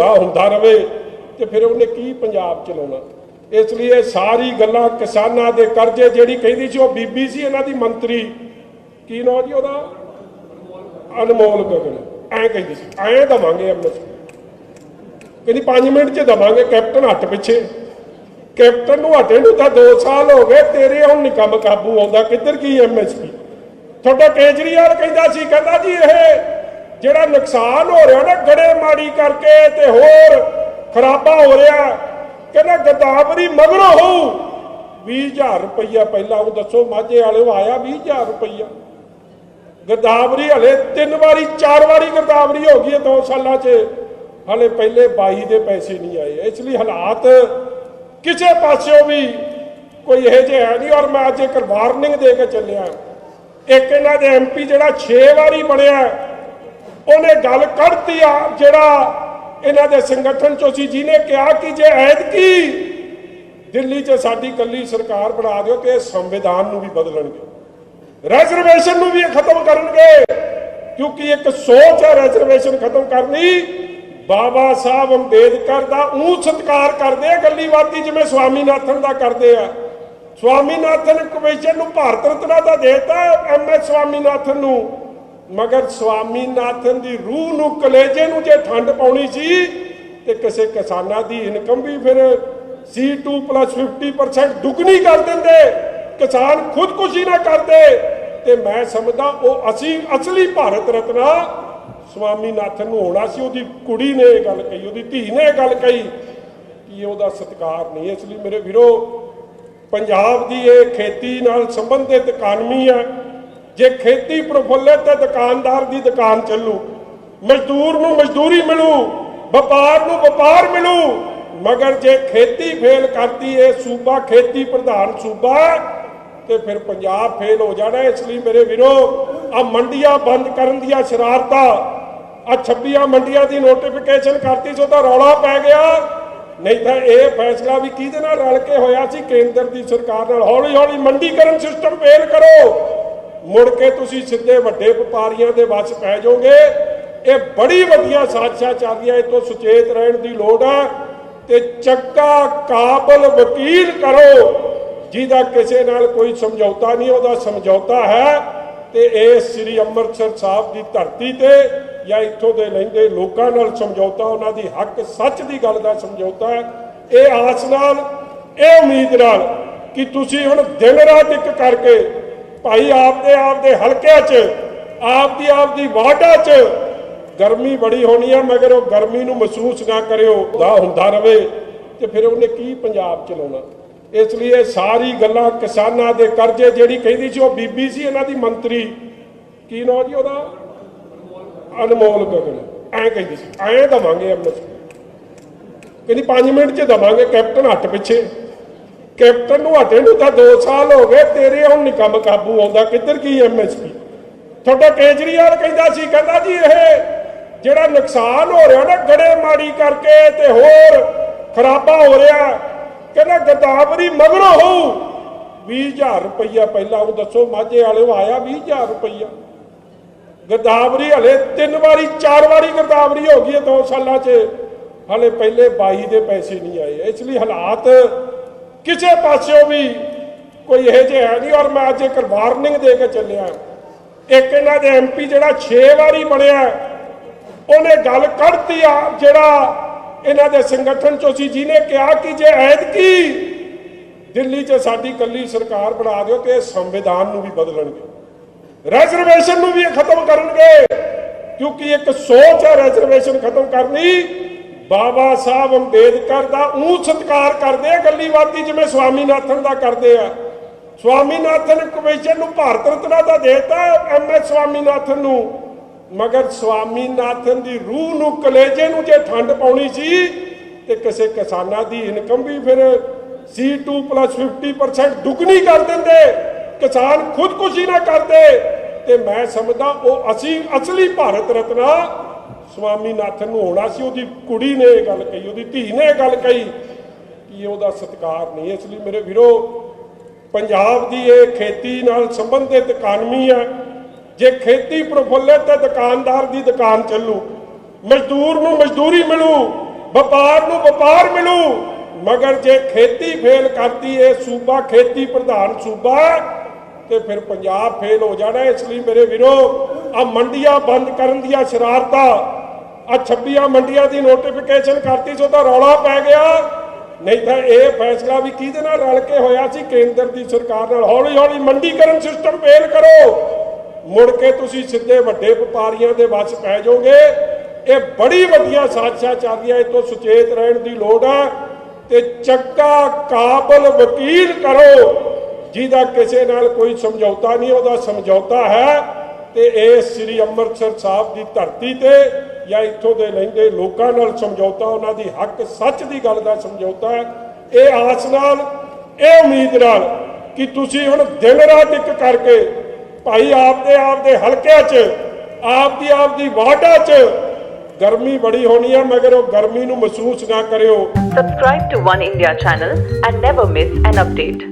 ਦਾ ਹੁੰਦਾ ਰਵੇ ਤੇ ਫਿਰ ਉਹਨੇ ਕੀ ਪੰਜਾਬ ਚਲਾਉਣਾ? ਇਸ ਲਈ ਇਹ ਸਾਰੀ ਗੱਲਾਂ ਕਿਸਾਨਾਂ ਦੇ ਕਰਜ਼ੇ, ਜਿਹੜੀ ਕਹਿੰਦੀ ਸੀ ਉਹ ਬੀਬੀ ਸੀ, ਇਹਨਾਂ ਦੀ ਮੰਤਰੀ। ਕੀ ਨਾਂ ਜੀ ਉਹਦਾ? ਅਨਮੋਲ ਗਗਨ। ਐਂ ਕਹਿੰਦੀ ਸੀ। ਐਂ ਦਵਾਂਗੇ ਐਮਐਸਪੀ ਕਹਿੰਦੀ 5 ਮਿੰਟ ਚ ਦਵਾਂਗੇ, ਕੈਪਟਨ ਹੱਟ ਪਿੱਛੇ। ਕੈਪਟਨ ਨੂੰ ਹਟੇ ਨੂੰ ਤਾਂ 2 ਸਾਲ ਹੋ ਗਏ, ਤੇਰੇ ਹੁਣ ਨਹੀਂ ਕੰਮ ਕਾਬੂ ਆਉਂਦਾ। ਕਿੱਧਰ ਕੀ ਐਮਐਸਪੀ ਤੁਹਾਡਾ ਕੇਜਰੀਵਾਲ ਕਹਿੰਦਾ ਸੀ, ਕਹਿੰਦਾ ਜੀ ਇਹ ਜਿਹੜਾ ਨੁਕਸਾਨ ਹੋ ਰਿਹਾ ਨਾ ਗੜੇ ਮਾੜੀ ਕਰਕੇ ਤੇ ਹੋਰ ਖਰਾਬਾ ਹੋ ਰਿਹਾ, ਕਹਿੰਦਾ ਗਦਾਵਰੀ ਮਗਰੋਂ ਹੋਊ। 20000 ਰੁਪਈਆ ਪਹਿਲਾਂ ਉਹ ਦੱਸੋ, ਮਾਝੇ ਵਾਲੇ ਆਇਆ 20000 ਰੁਪਈਆ। ਗਦਾਵਰੀ ਹਲੇ ਤਿੰਨ ਵਾਰੀ, ਚਾਰ ਵਾਰੀ ਗਦਾਵਰੀ ਹੋ ਗਈ ਹੈ ਦੋ ਸਾਲਾਂ 'ਚ। ਹਲੇ ਪਹਿਲੇ 22 ਦੇ ਪੈਸੇ ਨਹੀਂ ਆਏ। ਇਸ ਲਈ ਹਾਲਾਤ ਕਿਸੇ ਪਾਸਿਓਂ ਵੀ ਕੋਈ ਇਹ ਜਿਹਾ ਹੈ ਨਹੀਂ। ਔਰ ਮੈਂ ਅੱਜ ਇੱਕ ਵਾਰਨਿੰਗ ਦੇ ਕੇ ਚੱਲਿਆ। ਇੱਕ ਇਹਨਾਂ ਦੇ ਐਮਪੀ ਜਿਹੜਾ 6 ਵਾਰੀ ਬਣਿਆ। ਉਹਨੇ ਗੱਲ ਕੱਢਤੀ ਆ, ਜਿਹੜਾ ਇਹਨਾਂ ਦੇ ਸੰਗਠਨ ਚੋਂ ਸੀ, ਜਿਹਨੇ ਕਿਹਾ ਕਿ ਜੇ ਐਤਕੀ ਦਿੱਲੀ 'ਚ ਸਾਡੀ ਕੱਲੀ ਸਰਕਾਰ ਬਣਾ ਦਿਓ ਤੇ ਸੰਵਿਧਾਨ ਨੂੰ ਵੀ ਬਦਲਣਗੇ। ਰੈਜ਼ਰਵੇਸ਼ਨ ਨੂੰ ਵੀ ਖਤਮ ਕਰਨਗੇ, ਕਿਉਂਕਿ ਇੱਕ ਸੋਚ ਹੈ ਰੈਜ਼ਰਵੇਸ਼ਨ ਖਤਮ ਕਰਨੀ। ਬਾਬਾ ਸਾਹਿਬ ਅੰਬੇਦਕਰ ਦਾ ਉਹ ਸਤਿਕਾਰ ਕਰਦੇ ਆ, ਗੱਲੀਵਾਦੀ ਜਿਵੇਂ ਸਵਾਮੀਨਾਥਨ ਦਾ ਕਰਦੇ ਆ। ਸਵਾਮੀਨਾਥਨ ਕਮਿਸ਼ਨ ਨੂੰ ਭਾਰਤ ਰਤਨਾ ਦਾ ਦੇਤਾ, ਐਮ ਐਸ ਸਵਾਮੀਨਾਥਨ ਨੂੰ। ਮਗਰ ਸਵਾਮੀਨਾਥਨ ਦੀ ਰੂਹ ਨੂੰ ਕਲੇਜੇ ਨੂੰ ਜੇ ਠੰਡ ਪਾਉਣੀ ਸੀ, ਤੇ ਕਿਸੇ ਕਿਸਾਨਾਂ ਦੀ ਇਨਕਮ ਵੀ ਫਿਰ C2 50% ਦੁੱਗਣੀ ਕਰ ਦਿੰਦੇ। ਕਿਸਾਨ ਖੁਦਕੁਸ਼ੀ ਨਾ ਕਰਦੇ। ਤੇ ਮੈਂ ਸਮਝਦਾ ਉਹ ਅਸੀਂ ਅਸਲੀ ਭਾਰਤ ਰਤਨਾ ਸਵਾਮੀਨਾਥਨ ਨੂੰ ਹੋਣਾ ਸੀ, ਉਹਦੀ ਕੁੜੀ ਨੇ ਇਹ ਗੱਲ ਕਹੀ, ਉਹਦੀ ਧੀ ਨੇ ਇਹ ਗੱਲ ਕਹੀ ਕਿ ਉਹਦਾ ਸਤਿਕਾਰ ਨਹੀਂ ਇਸ ਲਈ ਮੇਰੇ ਵੀਰੋ, ਪੰਜਾਬ ਦੀ ਇਹ ਖੇਤੀ ਨਾਲ ਸੰਬੰਧਿਤ ਇਕਾਨਮੀ ਹੈ। ਜੇ ਖੇਤੀ ਪ੍ਰਫੁੱਲਿਤ ਹੈ, ਦੁਕਾਨਦਾਰ ਦੀ ਦੁਕਾਨ ਚੱਲੂ। ਮਜ਼ਦੂਰ ਨੂੰ ਮਜ਼ਦੂਰੀ ਮਿਲੂ, ਵਪਾਰ ਨੂੰ ਵਪਾਰ ਮਿਲੂ। ਮਗਰ ਜੇ ਖੇਤੀ ਫੇਲ ਕਰਦੀ ਏ ਸੂਬਾ ਖੇਤੀ ਪ੍ਰਧਾਨ ਸੂਬਾ, ਤੇ ਫਿਰ ਪੰਜਾਬ ਫੇਲ ਹੋ ਜਾਣਾ। ਇਸ ਲਈ ਮੇਰੇ ਵੀਰੋ ਆ ਮੰਡੀਆਂ ਬੰਦ ਕਰਨ ਦੀਆਂ ਸ਼ਰਾਰਤਾਂ ਆ 26 ਮੰਡੀਆਂ ਦੀ ਨੋਟੀਫਿਕੇਸ਼ਨ ਕਰਤੀ, ਸੋ ਤਾਂ ਰੌਲਾ ਪੈ ਗਿਆ। ਨਹੀਂ ਤਾਂ ਇਹ ਫੈਸਲਾ ਵੀ ਕਿਹਦੇ ਨਾਲ ਰਲ ਕੇ ਹੋਇਆ ਸੀ? ਕੇਂਦਰ ਦੀ ਸਰਕਾਰ ਨਾਲ ਹੌਲੀ ਹੌਲੀ ਮੰਡੀਕਰਨ ਸਿਸਟਮ ਫੇਲ ਕਰੋ। ਮੁੜ ਕੇ ਤੁਸੀਂ ਸਿੱਧੇ ਵੱਡੇ ਵਪਾਰੀਆਂ ਦੇ ਵੱਸ ਪੈ ਜਾਓਗੇ। ਇਹ ਬੜੀ ਵੱਡੀਆਂ ਸਾਜ਼ਿਸ਼ਾਂ ਚੱਲ ਇਹ ਤੋਂ ਸੁਚੇਤ ਰਹਿਣ ਦੀ ਲੋੜ ਹੈ ਤੇ ਚੱਕਾ ਕਾਬਲ ਵਕੀਲ ਕਰੋ, ਜਿਹਦਾ ਕਿਸੇ ਨਾਲ ਕੋਈ ਸਮਝੌਤਾ ਨਹੀਂ, ਉਹਦਾ ਸਮਝੌਤਾ ਹੈ। ਤੇ ਇਹ ਸ੍ਰੀ ਅੰਮ੍ਰਿਤਸਰ ਸਾਹਿਬ ਦੀ ਧਰਤੀ ਤੇ ਜਾਂ ਇੱਥੋਂ ਦੇ ਲੈਂਦੇ ਲੋਕਾਂ ਨਾਲ ਸਮਝੌਤਾ, ਉਹਨਾਂ ਦੀ ਹੱਕ ਸੱਚ ਦੀ ਗੱਲ ਦਾ ਸਮਝੌਤਾ ਇਹ ਆਸ ਨਾਲ, ਇਹ ਉਮੀਦ ਨਾਲ ਕਿ ਤੁਸੀਂ ਹੁਣ ਦਿਨ ਰਾਤ ਇੱਕ ਕਰਕੇ ਭਾਈ ਆਪਦੇ ਆਪਦੇ ਹਲਕਿਆਂ 'ਚ, ਆਪਦੀ ਆਪਦੀ ਵਾਰਡਾਂ 'ਚ। ਗਰਮੀ ਬੜੀ ਹੋਣੀ ਆ, ਮਗਰ ਉਹ ਗਰਮੀ ਨੂੰ ਮਹਿਸੂਸ ਨਾ ਕਰਿਓ, ਦਾ ਹੁੰਦਾ ਰਵੇ ਤੇ ਫਿਰ ਉਹਨੇ ਕੀ ਪੰਜਾਬ ਚਲਾਉਣਾ? ਇਸ ਲਈ ਇਹ ਸਾਰੀ ਗੱਲਾਂ ਕਿਸਾਨਾਂ ਦੇ ਕਰਜ਼ੇ, ਜਿਹੜੀ ਕਹਿੰਦੀ ਸੀ ਉਹ ਬੀਬੀ ਸੀ ਇਹਨਾਂ ਦੀ ਮੰਤਰੀ। ਕੀ ਨਾਂ ਜੀ ਉਹਦਾ? ਅਨਮੋਲ ਗਗਨ। ਐਂ ਕਹਿੰਦੀ ਸੀ, ਐਂ ਦਵਾਂਗੇ ਐਮਐਸਪੀ ਕਹਿੰਦੀ 5 ਮਿੰਟ ਚ ਦਵਾਂਗੇ, ਕੈਪਟਨ ਹੱਟ ਪਿੱਛੇ। ਕੈਪਟਨ ਨੂੰ ਹਟੇ ਨੂੰ ਤਾਂ 2 ਸਾਲ ਹੋ ਗਏ, ਤੇਰੇ ਹੁਣ ਨਹੀਂ ਕੰਮ ਕਾਬੂ ਆਉਂਦਾ। ਕਿੱਧਰ ਕੀ ਐਮਐਸਪੀ ਤੁਹਾਡਾ ਕੇਜਰੀਵਾਲ ਕਹਿੰਦਾ ਸੀ, ਕਹਿੰਦਾ ਜੀ ਇਹ ਜਿਹੜਾ ਨੁਕਸਾਨ ਹੋ ਰਿਹਾ ਨਾ ਗੜੇ ਮਾੜੀ ਕਰਕੇ ਤੇ ਹੋਰ ਖਰਾਬਾ ਹੋ ਰਿਹਾ, ਕਹਿੰਦਾ ਗਦਾਵਰੀ ਮਗਰੋਂ ਹੋਊ। 20000 ਰੁਪਈਆ ਪਹਿਲਾਂ ਉਹ ਦੱਸੋ, ਮਾਝੇ ਵਾਲੇ ਆਇਆ 20000 ਰੁਪਈਆ। ਗਦਾਵਰੀ ਹਲੇ ਤਿੰਨ ਵਾਰੀ, ਚਾਰ ਵਾਰੀ ਗਦਾਵਰੀ ਹੋ ਗਈ ਹੈ ਦੋ ਸਾਲਾਂ 'ਚ। ਹਲੇ ਪਹਿਲੇ 22 ਦੇ ਪੈਸੇ ਨਹੀਂ ਆਏ। ਇਸ ਲਈ ਹਾਲਾਤ ਕਿਸੇ ਪਾਸਿਓਂ ਵੀ ਕੋਈ ਇਹ ਜਿਹਾ ਹੈ ਨਹੀਂ। ਔਰ ਮੈਂ ਅੱਜ ਇੱਕ ਵਾਰਨਿੰਗ ਦੇ ਕੇ ਚੱਲਿਆ। ਇੱਕ ਇਹਨਾਂ ਦੇ ਐਮਪੀ ਜਿਹੜਾ 6 ਵਾਰੀ ਬਣਿਆ, ਉਹਨੇ ਗੱਲ ਕੱਢਤੀ ਆ, ਜਿਹੜਾ ਇਹਨਾਂ ਦੇ ਸੰਗਠਨ ਚੋਂ ਸੀ, ਜਿਹਨੇ ਕਿਹਾ ਕਿ ਜੇ ਐਤਕੀ ਦਿੱਲੀ 'ਚ ਸਾਡੀ ਕੱਲੀ ਸਰਕਾਰ ਬਣਾ ਦਿਓ ਤੇ ਇਹ ਸੰਵਿਧਾਨ ਨੂੰ ਵੀ ਬਦਲਣਗੇ। ਰੈਜ਼ਰਵੇਸ਼ਨ ਨੂੰ ਵੀ ਇਹ ਖਤਮ ਕਰਨਗੇ, ਕਿਉਂਕਿ ਇੱਕ ਸੋਚ ਹੈ ਰੈਜ਼ਰਵੇਸ਼ਨ ਖਤਮ ਕਰਨੀ। ਬਾਬਾ ਸਾਹਿਬ ਅੰਬੇਦਕਰ ਦਾ ਉਹ ਸਤਿਕਾਰ ਕਰਦੇ ਆ, ਗੱਲੀਵਾਦੀ ਜਿਵੇਂ ਸਵਾਮੀਨਾਥਨ ਦਾ ਕਰਦੇ ਆ। ਸਵਾਮੀਨਾਥਨ ਕਮਿਸ਼ਨ ਨੂੰ ਭਾਰਤ ਰਤਨਾ ਦਾ ਦੇਤਾ ਐਮਐਸ ਸਵਾਮੀਨਾਥਨ ਨੂੰ। ਮਗਰ ਸਵਾਮੀਨਾਥਨ ਦੀ ਰੂਹ ਨੂੰ ਕਲੇਜੇ ਨੂੰ ਜੇ ਠੰਡ ਪਾਉਣੀ ਸੀ, ਤੇ ਕਿਸੇ ਕਿਸਾਨਾਂ ਦੀ ਇਨਕਮ ਵੀ ਫਿਰ C2 50% ਦੁੱਗਣੀ ਕਰ ਦਿੰਦੇ। ਕਿਸਾਨ ਖੁਦਕੁਸ਼ੀ ਨਾ ਕਰਦੇ। ਤੇ ਮੈਂ ਸਮਝਦਾ ਉਹ ਅਸੀਂ ਅਸਲੀ ਭਾਰਤ ਰਤਨਾ ਸਵਾਮੀਨਾਥਨ ਨੂੰ ਹੋਣਾ ਸੀ, ਉਹਦੀ ਕੁੜੀ ਨੇ ਇਹ ਗੱਲ ਕਹੀ, ਉਹਦੀ ਧੀ ਨੇ ਇਹ ਗੱਲ ਕਹੀ ਕਿ ਉਹਦਾ ਸਤਿਕਾਰ ਨਹੀਂ ਇਸ ਲਈ ਮੇਰੇ ਵੀਰੋ, ਪੰਜਾਬ ਦੀ ਇਹ ਖੇਤੀ ਨਾਲ ਸੰਬੰਧਿਤ ਇਕਾਨਮੀ ਹੈ। ਜੇ ਖੇਤੀ ਪ੍ਰਫੁੱਲਿਤ ਹੈ, ਦੁਕਾਨਦਾਰ ਦੀ ਦੁਕਾਨ ਚੱਲੂ, ਮਜ਼ਦੂਰ ਨੂੰ ਮਜ਼ਦੂਰੀ ਮਿਲੂ, ਵਪਾਰ ਨੂੰ ਵਪਾਰ ਮਿਲੂ, ਮਗਰ ਜੇ ਖੇਤੀ ਫੇਲ ਕਰਤੀ ਇਹ ਸੂਬਾ ਖੇਤੀ ਪ੍ਰਧਾਨ ਸੂਬਾ, ਤੇ ਫਿਰ ਪੰਜਾਬ ਫੇਲ ਹੋ ਜਾਣਾ। ਇਸ ਲਈ ਮੇਰੇ ਵੀਰੋ ਆ ਮੰਡੀਆਂ ਬੰਦ ਕਰਨ ਦੀਆਂ ਸ਼ਰਾਰਤਾਂ ਆ 26 ਮੰਡੀਆਂ ਦੀ ਨੋਟੀਫਿਕੇਸ਼ਨ ਕਰਤੀ ਸੋ ਤਾਂ ਰੌਲਾ ਪੈ ਗਿਆ। ਨਹੀਂ ਤਾਂ ਇਹ ਫੈਸਲਾ ਵੀ ਕਿਹਦੇ ਨਾਲ ਰਲ ਕੇ ਹੋਇਆ ਸੀ? ਕੇਂਦਰ ਦੀ ਸਰਕਾਰ ਨਾਲ। ਹੌਲੀ ਹੌਲੀ ਮੰਡੀਕਰਨ ਸਿਸਟਮ ਫੇਲ ਕਰੋ। ਮੁੜ ਕੇ ਤੁਸੀਂ ਸਿੱਧੇ ਵੱਡੇ ਵਪਾਰੀਆਂ ਦੇ ਵੱਸ ਪੈ ਜਾਓਗੇ। ਇਹ ਬੜੀ ਵੱਡੀਆਂ ਸਾਜ਼ਿਸ਼ਾਂ ਚੱਲ ਇਹ ਤੋਂ ਸੁਚੇਤ ਰਹਿਣ ਦੀ ਲੋੜ ਹੈ। ਤੇ ਚੱਕਾ ਕਾਬਲ ਵਕੀਲ ਕਰੋ, ਜਿਹਦਾ ਕਿਸੇ ਨਾਲ ਕੋਈ ਸਮਝੌਤਾ ਨਹੀਂ, ਉਹਦਾ ਸਮਝੌਤਾ ਹੈ। ਤੇ ਇਹ ਸ੍ਰੀ ਅੰਮ੍ਰਿਤਸਰ ਸਾਹਿਬ ਦੀ ਧਰਤੀ ਤੇ ਜਾਂ ਇੱਥੋਂ ਦੇ ਲੈਂਦੇ ਲੋਕਾਂ ਨਾਲ ਸਮਝੌਤਾ, ਉਹਨਾਂ ਦੀ ਹੱਕ ਸੱਚ ਦੀ ਗੱਲ ਦਾ ਸਮਝੌਤਾ ਇਹ ਆਸ ਨਾਲ, ਇਹ ਉਮੀਦ ਨਾਲ ਕਿ ਤੁਸੀਂ ਹੁਣ ਦਿਨ ਰਾਤ ਇੱਕ ਕਰਕੇ ਭਾਈ ਆਪਦੇ ਆਪਦੇ ਹਲਕਿਆਂ 'ਚ, ਆਪਦੀ ਆਪਦੀ ਵਾਰਡਾਂ 'ਚ ਗਰਮੀ ਬੜੀ ਹੋਣੀ ਹੈ ਮਗਰ ਉਹ ਗਰਮੀ ਨੂੰ ਮਹਿਸੂਸ ਨਾ ਕਰਿਓ subscribe to One India channel and never miss an update.